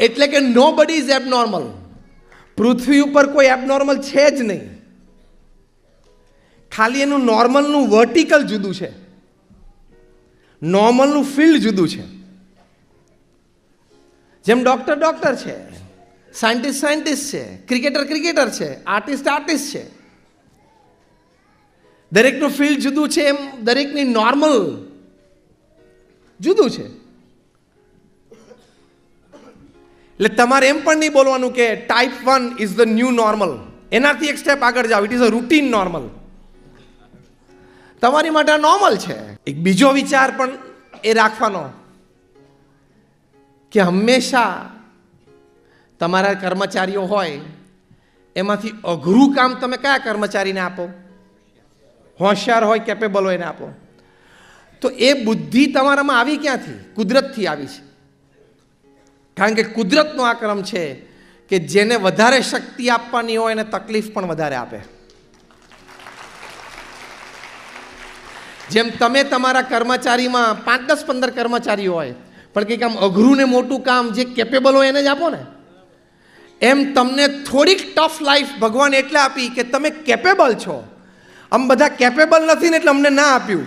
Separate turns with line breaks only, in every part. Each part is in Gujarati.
એટલે કે નો બડી ઇઝ એબનોર્મલ પૃથ્વી ઉપર કોઈ એબનોર્મલ છે જ નહીં. ખાલી એનું નોર્મલનું વર્ટિકલ જુદું છે. નોર્મલનું ફિલ્ડ જુદું છે. જેમ ડૉક્ટર ડૉક્ટર છે સાયન્ટિસ્ટ સાયન્ટિસ્ટ છે ક્રિકેટર ક્રિકેટર છે આર્ટિસ્ટ આર્ટિસ્ટ છે. દરેકનું ફિલ્ડ જુદું છે એમ દરેકની નોર્મલ જુદું છે. એટલે તમારે એમ પણ નહીં બોલવાનું કે type one is the new normal એનાથી એક સ્ટેપ આગળ જાઓ. It is a routine normal તમારી માટે નોર્મલ છે. એક બીજો વિચાર પણ એ રાખવાનો કે હંમેશા તમારા કર્મચારીઓ હોય, એમાંથી અઘરું કામ તમે કયા કર્મચારીને આપો? હોશિયાર હોય કેપેબલ હોય એને આપો. તો એ બુદ્ધિ તમારામાં આવી ક્યાંથી? કુદરતથી આવી છે. કારણ કે કુદરતનો આ ક્રમ છે કે જેને વધારે શક્તિ આપવાની હોય એને તકલીફ પણ વધારે આપે. જેમ તમે તમારા કર્મચારીમાં પાંચ દસ પંદર કર્મચારીઓ હોય, પણ કંઈક આમ અઘરું ને મોટું કામ જે કેપેબલ હોય એને જ આપો ને. એમ તમને થોડીક ટફ લાઈફ ભગવાન એટલે આપી કે તમે કેપેબલ છો. આમ બધા કેપેબલ નથી ને એટલે અમને ના આપ્યું.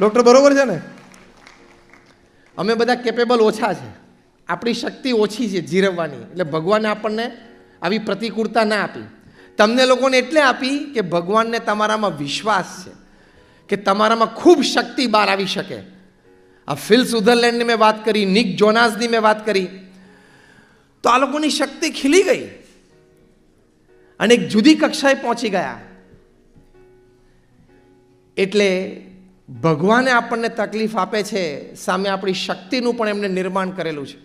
ડૉક્ટર બરોબર છે ને? અમે બધા કેપેબલ ઓછા છે. આપણી શક્તિ ઓછી છે જીરવવાની. એટલે ભગવાને આપણને આવી પ્રતિકૂળતા ના આપી. તમને લોકોને એટલે આપી કે ભગવાનને તમારામાં વિશ્વાસ છે, કે તમારામાં ખૂબ શક્તિ બહાર આવી શકે. આ ફિલ સુધરલેન્ડની મેં વાત કરી, નિક જોનાસની મેં વાત કરી. તો આ લોકોની શક્તિ ખીલી ગઈ. અને એક જુદી કક્ષાએ પહોંચી ગયા. એટલે ભગવાને આપણને તકલીફ આપે છે, સામે આપણી શક્તિનું પણ એમને નિર્માણ કરેલું છે.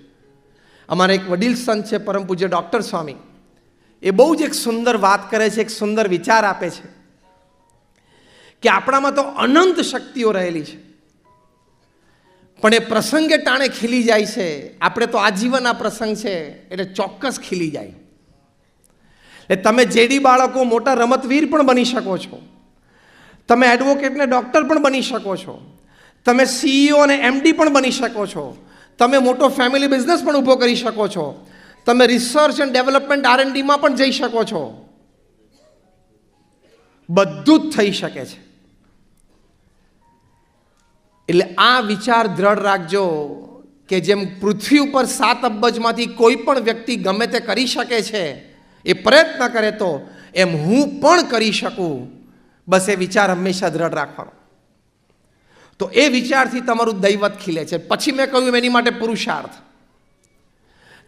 અમારા એક વડીલ સંત છે, પરમ પૂજ્ય ડૉક્ટર સ્વામી. એ બહુ જ એક સુંદર વાત કરે છે, એક સુંદર વિચાર આપે છે કે આપણામાં તો અનંત શક્તિઓ રહેલી છે. પણ એ પ્રસંગે ટાણે ખીલી જાય છે, આપણે તો આજીવન આ પ્રસંગ છે, એટલે ચોક્કસ ખીલી જાય. એટલે તમે જેડી બાળકો મોટા રમતવીર પણ બની શકો છો. તમે એડવોકેટને ડૉક્ટર પણ બની શકો છો. તમે સીઈઓ અને એમડી પણ બની શકો છો. તમે મોટો ફેમિલી બિઝનેસ પણ ઊભો કરી શકો છો. તમે રિસર્ચ એન્ડ ડેવલપમેન્ટ આરએનડીમાં પણ જઈ શકો છો. બધું જ થઈ શકે છે. એટલે આ વિચાર દ્રઢ રાખજો કે જેમ પૃથ્વી ઉપર સાત અબજમાંથી કોઈ પણ વ્યક્તિ ગમે તે કરી શકે છે, એ પ્રયત્ન કરે તો એમ હું પણ કરી શકું. બસ એ વિચાર હંમેશા દ્રઢ રાખવાનો. તો એ વિચારથી તમારું દૈવત ખીલે છે. પછી મેં કહ્યું એની માટે પુરુષાર્થ.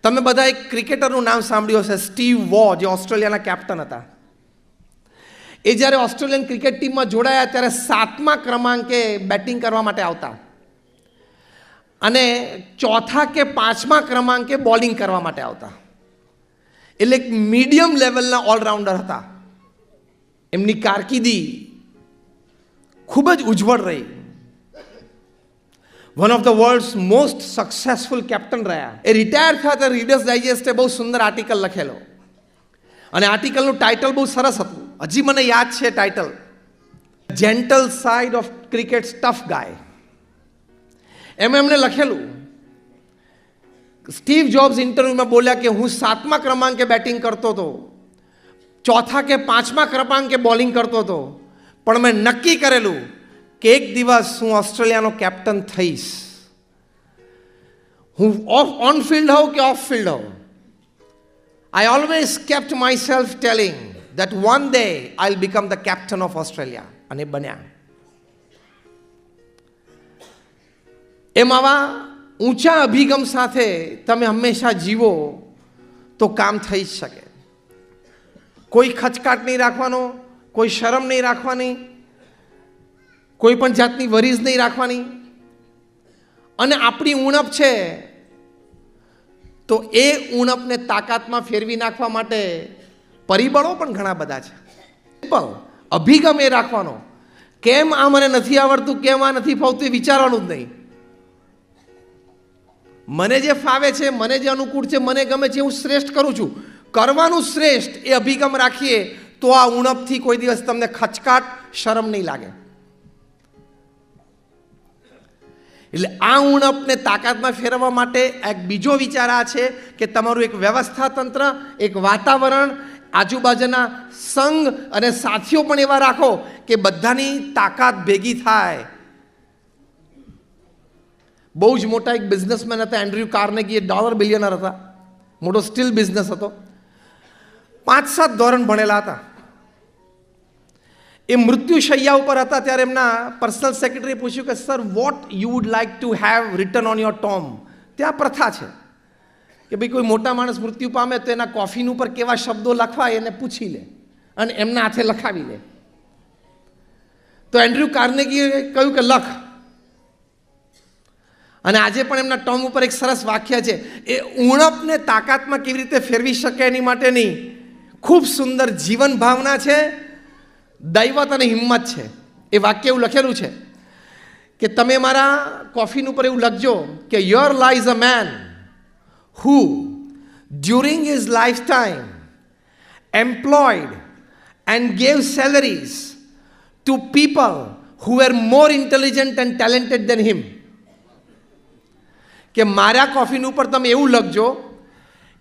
તમે બધા એક ક્રિકેટરનું નામ સાંભળ્યું હશે, સ્ટીવ વો જે ઓસ્ટ્રેલિયાના કેપ્ટન હતા. એ જ્યારે ઓસ્ટ્રેલિયન ક્રિકેટ ટીમમાં જોડાયા ત્યારે સાતમા ક્રમાંકે બેટિંગ કરવા માટે આવતા. અને ચોથા કે પાંચમા ક્રમાંકે બોલિંગ કરવા માટે આવતા. એટલે એક મીડિયમ લેવલના ઓલરાઉન્ડર હતા. એમની કારકિર્દી ખૂબ જ ઉજ્જવળ રહી. One of the world's most successful captain રહ્યા. એ રિટાયર થયા ત્યારે રીડર્સ ડાયજેસ્ટે બહુ સુંદર આર્ટિકલ લખેલો. અને આર્ટિકલનું ટાઇટલ બહુ સરસ હતું. હજી મને યાદ છે title gentle side of cricket tough guy એમ એમણે લખેલું. સ્ટીવ જોબ્સ ઇન્ટરવ્યુમાં બોલ્યા કે હું સાતમા ક્રમાંકે બેટિંગ કરતો હતો. ચોથા કે પાંચમા ક્રમાંકે બોલિંગ કરતો હતો. પણ મેં નક્કી કરેલું કે એક દિવસ હું ઓસ્ટ્રેલિયાનો કેપ્ટન થઈશ. હું ઓફ ઓન ફિલ્ડ હોઉં કે ઓફ ફિલ્ડ હોઉં? I always kept myself telling that one day I become the captain of Australia અને બન્યા. એમ આવા ઊંચા અભિગમ સાથે તમે હંમેશા જીવો તો કામ થઈ જ શકે. કોઈ ખચકાટ નહીં રાખવાનો, કોઈ શરમ નહીં રાખવાની, કોઈ પણ જાતની વરીઝ નહીં રાખવાની. અને આપણી ઉણપ છે, તો એ ઉણપને તાકાતમાં ફેરવી નાખવા માટે પરિબળો પણ ઘણા બધા છે. સિમ્પલ અભિગમ એ રાખવાનો. કેમ આ મને નથી આવડતું, કેમ આ નથી ફાવતું એ વિચારવાનું જ નહીં. મને જે ફાવે છે, મને જે અનુકૂળ છે, મને ગમે છે, હું શ્રેષ્ઠ કરું છું. કરવાનું શ્રેષ્ઠ એ અભિગમ રાખીએ તો આ ઉણપથી કોઈ દિવસ તમને ખચકાટ શરમ નહીં લાગે. એટલે આ ઉણપને તાકાતમાં ફેરવવા માટે એક બીજો વિચાર આ છે કે તમારું એક વ્યવસ્થા તંત્ર એક વાતાવરણ, આજુબાજુના સંઘ અને સાથીઓ પણ એવા રાખો કે બધાની તાકાત ભેગી થાય. બહુ જ મોટા એક બિઝનેસમેન હતા, એન્ડ્રયુ કાર્નેગી એ ડોલર બિલિયનર હતા. મોટો સ્ટીલ બિઝનેસ હતો. પાંચ સાત ધોરણ ભણેલા હતા. એ મૃત્યુશૈયા ઉપર હતા ત્યારે એમના પર્સનલ સેક્રેટરીએ પૂછ્યું કે sir what you would like to have return on your tomb ત્યાં પ્રથા છે. કે ભાઈ કોઈ મોટા માણસ મૃત્યુ પામે તો એના કોફીન ઉપર કેવા શબ્દો લખવાય એને પૂછી લે અને એમના હાથે લખાવી લે. તો એન્ડ્રુ કાર્નેગીએ કહ્યું કે, લખ. અને આજે પણ એમના ટોમ ઉપર એક સરસ વાક્ય છે. એ ઉણપને તાકાતમાં કેવી રીતે ફેરવી શકે એની માટેની ખૂબ સુંદર જીવન ભાવના છે, દૈવત અને હિંમત છે. એ વાક્ય એવું લખેલું છે કે તમે મારા કોફીન ઉપર એવું લખજો કે here lies a man who during his lifetime employed and gave salaries to people who are more intelligent and talented than him કે મારા કોફીન ઉપર તમે એવું લખજો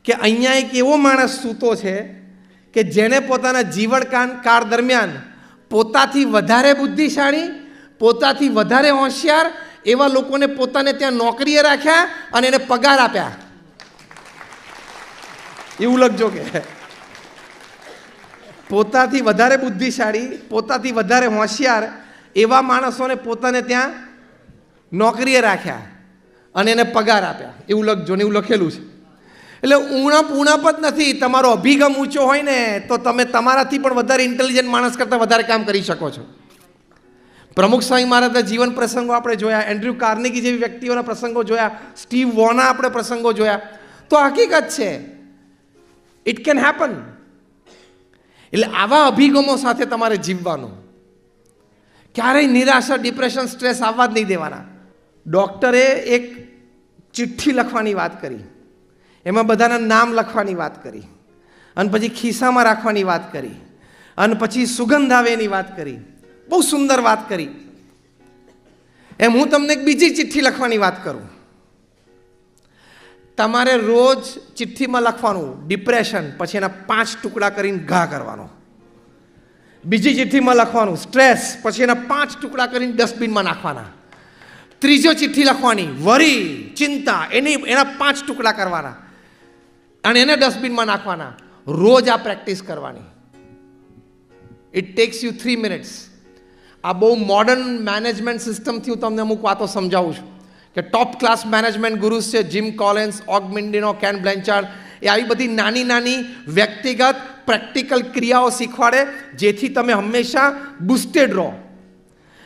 કે અહીંયા એક એવો માણસ સૂતો છે કે જેણે પોતાના જીવનકાન કાળ દરમિયાન પોતાથી વધારે બુદ્ધિશાળી, પોતાથી વધારે હોશિયાર એવા લોકોને પોતાને ત્યાં નોકરીએ રાખ્યા અને એને પગાર આપ્યા. એવું લખજો કે. પોતાથી વધારે બુદ્ધિશાળી, પોતાથી વધારે હોશિયાર એવા માણસોને પોતાને ત્યાં નોકરીએ રાખ્યા અને એને પગાર આપ્યા. એવું લખજો ને એવું લખેલું છે. એટલે ઉણપ ઉણપ જ નથી, તમારો અભિગમ ઊંચો હોય ને, તો તમે તમારાથી પણ વધારે ઇન્ટેલિજન્ટ માણસ કરતાં વધારે કામ કરી શકો છો. પ્રમુખ સ્વામી મહારાજના જીવન પ્રસંગો આપણે જોયા એન્ડ્રુ કાર્નેગી જેવી વ્યક્તિઓના પ્રસંગો જોયા, સ્ટીવ વોના આપણે પ્રસંગો જોયા. તો હકીકત છે ઇટ કેન હેપન એટલે આવા અભિગમો સાથે તમારે જીવવાનું. ક્યારેય નિરાશા ડિપ્રેશન સ્ટ્રેસ આવવા જ નહીં દેવાના. ડૉક્ટરે એક ચિઠ્ઠી લખવાની વાત કરી. એમાં બધાના નામ લખવાની વાત કરી. અને પછી ખિસ્સામાં રાખવાની વાત કરી. અને પછી સુગંધ આવે એની વાત કરી. બહુ સુંદર વાત કરી. એમ હું તમને એક બીજી ચિઠ્ઠી લખવાની વાત કરું. તમારે રોજ ચિઠ્ઠીમાં લખવાનું, ડિપ્રેશન, પછી એના પાંચ ટુકડા કરીને ઘા કરવાનો. બીજી ચિઠ્ઠીમાં લખવાનું, સ્ટ્રેસ, પછી એના પાંચ ટુકડા કરીને ડસ્ટબિનમાં નાખવાના. ત્રીજો ચિઠ્ઠી લખવાની, વરી, ચિંતા, એની, એના પાંચ ટુકડા કરવાના. અને એને ડસ્ટબિનમાં નાખવાના. રોજ આ પ્રેક્ટિસ કરવાની. It takes you three minutes આ બહુ મોડર્ન મેનેજમેન્ટ સિસ્ટમથી હું તમને અમુક વાતો સમજાવું છું. કે ટોપ ક્લાસ મેનેજમેન્ટ ગુરુસ છે જીમ કોલેન્સ ઓગમિન્ડિનો કેન બ્લેન્ચાર્ડ એ આવી બધી નાની નાની, વ્યક્તિગત પ્રેક્ટિકલ ક્રિયાઓ શીખવાડે, જેથી તમે હંમેશા બુસ્ટેડ રહો.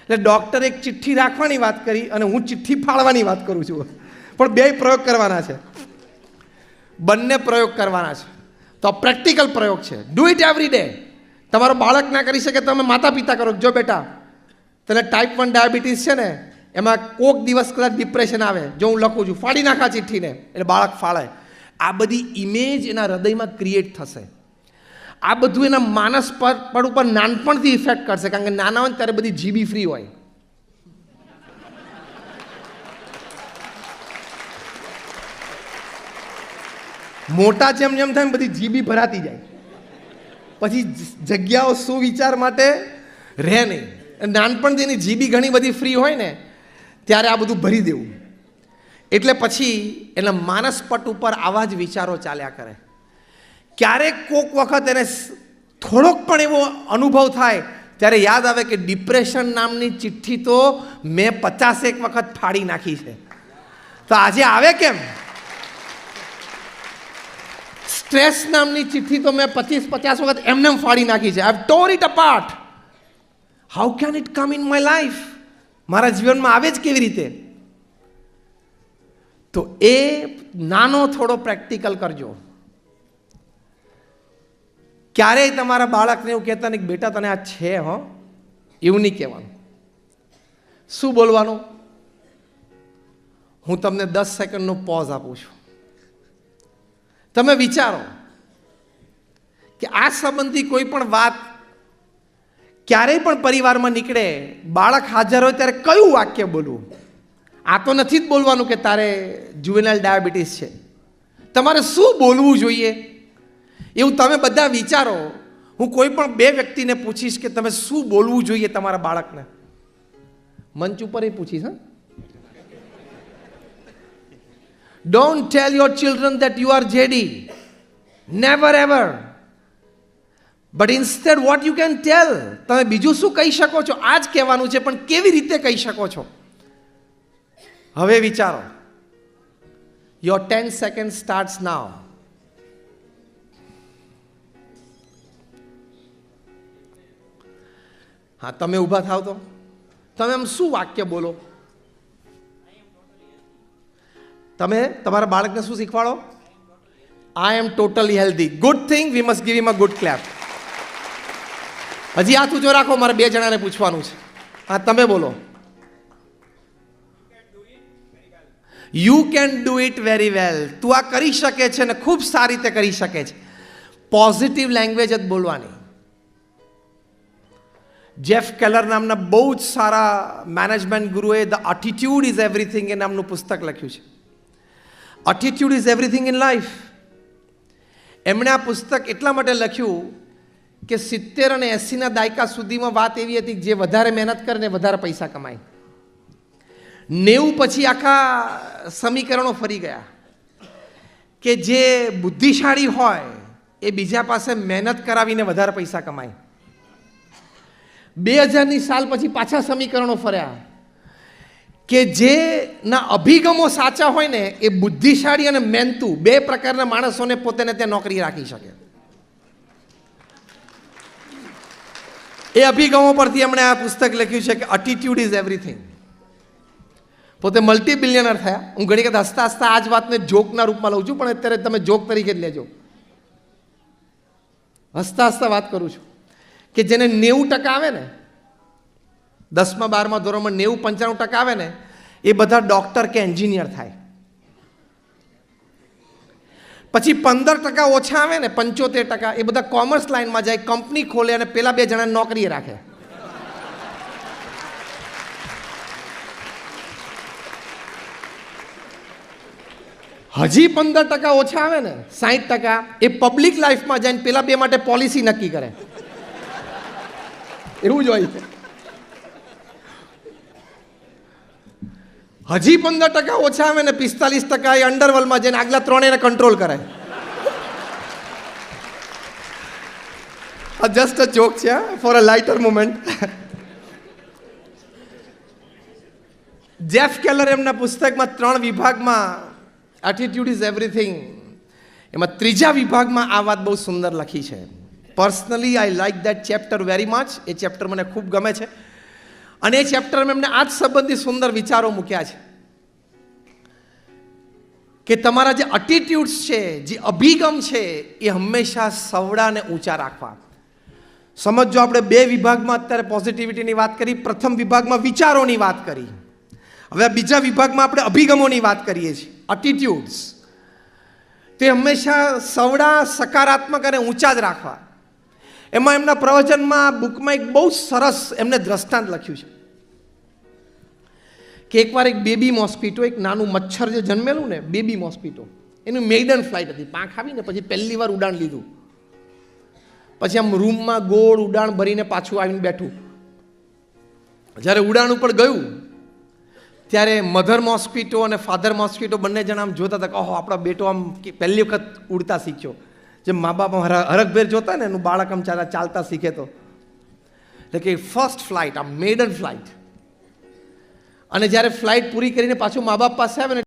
એટલે ડૉક્ટરે એક ચિઠ્ઠી રાખવાની વાત કરી અને હું ચિઠ્ઠી ફાળવાની વાત કરું છું. પણ બે પ્રયોગ કરવાના છે. બંને પ્રયોગ કરવાના છે. તો પ્રેક્ટિકલ પ્રયોગ છે. ડુ ઇટ એવરી ડે તમારો બાળક ના કરી શકે તમે માતા પિતા કરો. જો બેટા, તને ટાઈપ વન ડાયાબિટીસ છે ને, એમાં કોક દિવસ કદાચ ડિપ્રેશન આવે. જો હું લખું છું, ફાડી નાખા ચિઠ્ઠીને, એટલે બાળક ફાળે આ બધી ઇમેજ એના હૃદયમાં ક્રિએટ થશે. આ બધું એના માનસ પર પર ઉપર નાનપણથી ઇફેક્ટ કરશે. કારણ કે નાના હોય ત્યારે બધી જીબી ફ્રી હોય. મોટા જેમ જેમ થાય બધી જીબી ભરાતી જાય. પછી જગ્યાઓ સુવિચાર માટે રહે નહીં. નાનપણથી એની જીબી ઘણી બધી ફ્રી હોય ને, ત્યારે આ બધું ભરી દેવું. એટલે પછી એના માનસપટ ઉપર આવા જ વિચારો ચાલ્યા કરે. ક્યારેક કોક વખત એને થોડોક પણ એવો અનુભવ થાય, ત્યારે યાદ આવે કે ડિપ્રેશન નામની ચિઠ્ઠી તો મેં પચાસેક વખત ફાડી નાખી છે. તો આજે આવે કેમ? સ્ટ્રેસ નામની ચિઠ્ઠી તો મેં પચીસ પચાસ વખત એમને ફાડી નાખી છે. I tore it apart how can it come in my life મારા જીવનમાં આવે જ કેવી રીતે? તો એ નાનો થોડો પ્રેક્ટિકલ કરજો. ક્યારેય તમારા બાળકને એવું કહેતા નહીં બેટા, તને આ છે, હો. એવું નહીં કહેવાનું. શું બોલવાનું? હું તમને દસ સેકન્ડનો પોઝ આપું છું. તમે વિચારો કે આ સંબંધી કોઈ પણ વાત ક્યારેય પણ પરિવારમાં નીકળે, બાળક હાજર હોય ત્યારે કયું વાક્ય બોલવું? આ તો નથી જ બોલવાનું કે તારે જુવેનાઇલ ડાયાબિટીસ છે. તમારે શું બોલવું જોઈએ? એવું તમે બધા વિચારો. હું કોઈ પણ બે વ્યક્તિને પૂછીશ કે તમે શું બોલવું જોઈએ તમારા બાળકને? મંચ ઉપર એ પૂછીશ, હા? Don't tell your children that you are Jedi Never, ever. But instead what you can tell તમે બીજું શું કહી શકો છો? આ જ કહેવાનું છે, પણ કેવી રીતે કહી શકો છો? હવે વિચારો. Your ten second start now હા, તમે ઊભા થાવ તો. તમે આમ શું વાક્ય બોલો? તમે તમારા બાળકને શું શીખવાડો? I am totally healthy good thing we must give him a good clap હજી હાથ ઊંચો રાખો, મારે બે જણાને પૂછવાનું છે. હા, તમે બોલો. You can do it very well તું આ કરી શકે છે ને ખૂબ સારી રીતે કરી શકે છે. પોઝિટિવ લેંગ્વેજ જ બોલવાની. જેફ કેલર નામના બહુ જ સારા મેનેજમેન્ટ ગુરુએ ધ એટીટ્યુડ ઇઝ એવરીથિંગ એ નામનું પુસ્તક લખ્યું છે. Attitude is everything in life એમણે આ પુસ્તક એટલા માટે લખ્યું કે સિત્તેર અને એંસીના દાયકા સુધીમાં વાત એવી હતી જે વધારે મહેનત કરે ને વધારે પૈસા કમાય. નેવું પછી આખા સમીકરણો ફરી ગયા. કે જે બુદ્ધિશાળી હોય એ બીજા પાસે મહેનત કરાવીને વધારે પૈસા કમાય. બે હજારની સાલ પછી પાછા સમીકરણો ફર્યા. કે જેના અભિગમો સાચા હોય ને, એ બુદ્ધિશાળી અને મહેનતુ બે પ્રકારના માણસોને પોતાને ત્યાં નોકરી રાખી શકે. એ અભિગમો પરથી એમણે આ પુસ્તક લખ્યું છે કે અટીટ્યુડ ઇઝ એવરીથિંગ પોતે મલ્ટી બિલિયનર થયા. હું ઘણી વખત હસતા હસતા આ જ વાતને જોકના રૂપમાં લઉં છું, પણ અત્યારે તમે જોક તરીકે જ લેજો. હસતા હસતા વાત કરું છું કે જેને નેવું ટકા આવે ને દસમા, બારમા ધોરણમાં નેવું, પંચાણું ટકા આવે ને, એ બધા ડૉક્ટર કે એન્જિનિયર થાય. પછી પંદર ટકા ઓછા આવે ને, પંચોતેર ટકા, એ બધા કોમર્સ લાઈનમાં જાય કંપની ખોલે અને પેલા બે જણા નોકરીએ રાખે. હજી પંદર ટકા ઓછા આવે ને સાહીઠ ટકા, એ પબ્લિક લાઈફમાં જઈને પેલા બે માટે પોલિસી નક્કી કરે. એવું જ હોય. છે હજી પંદર ટકા ઓછા આવે ને પિસ્તાલીસ ટકા એ અંડરવર્લ્ડમાં જઈને આગલા ત્રણેયને કંટ્રોલ કરે આ જસ્ટ અ જોક છે for a lighter moment Jeff Keller એમના પુસ્તકમાં ત્રણ વિભાગમાં એટીટ્યુડ ઇઝ એવરીથિંગ એમાં ત્રીજા વિભાગમાં આ વાત બહુ સુંદર લખી છે. Personally I like that chapter very much A chapter મને ખૂબ ગમે છે. અને એ ચેપ્ટરમાં એમને આ જ સંબંધી સુંદર વિચારો મૂક્યા છે કે તમારા જે અટીટ્યુડ્સ છે, જે અભિગમ છે, એ હંમેશા સવડાને ઊંચા રાખવા સમજો આપણે બે વિભાગમાં અત્યારે પોઝિટિવિટીની વાત કરી, પ્રથમ વિભાગમાં વિચારોની વાત કરી. હવે બીજા વિભાગમાં આપણે અભિગમોની વાત કરીએ છીએ. અટીટ્યુડ્સ તે હંમેશા સવડા, સકારાત્મક અને ઊંચા જ રાખવા એમાં એમના પ્રવચનમાં બુકમાં એક બહુ સરસ એમને દ્રષ્ટાંત લખ્યું છે. કે એકવાર એક બેબી મોસ્કીટો, એક નાનું મચ્છર જે જન્મેલું ને, બેબી મોસ્કીટો, એનું મેઇડન ફ્લાઇટ હતી. પાંખ આવીને પછી પહેલી વાર ઉડાણ લીધું. પછી આમ રૂમમાં ગોળ ઉડાણ ભરીને પાછું આવીને બેઠું. જ્યારે ઉડાણ ઉપર ગયું, ત્યારે મધર મોસ્કીટો અને ફાધર મોસ્કીટો બંને જણા આમ જોતા હતા કે, ઓહો, આપણો બેટો આમ પહેલી વખત ઉડતા શીખ્યો. જેમ મા બાપ હરખભેર જોતા ને, એનું બાળક આમ ચાલા ચાલતા શીખે તો. એટલે કે ફર્સ્ટ ફ્લાઇટ આ મેડન ફ્લાઇટ અને જ્યારે ફ્લાઇટ પૂરી કરીને પાછું મા બાપ પાસે આવે ને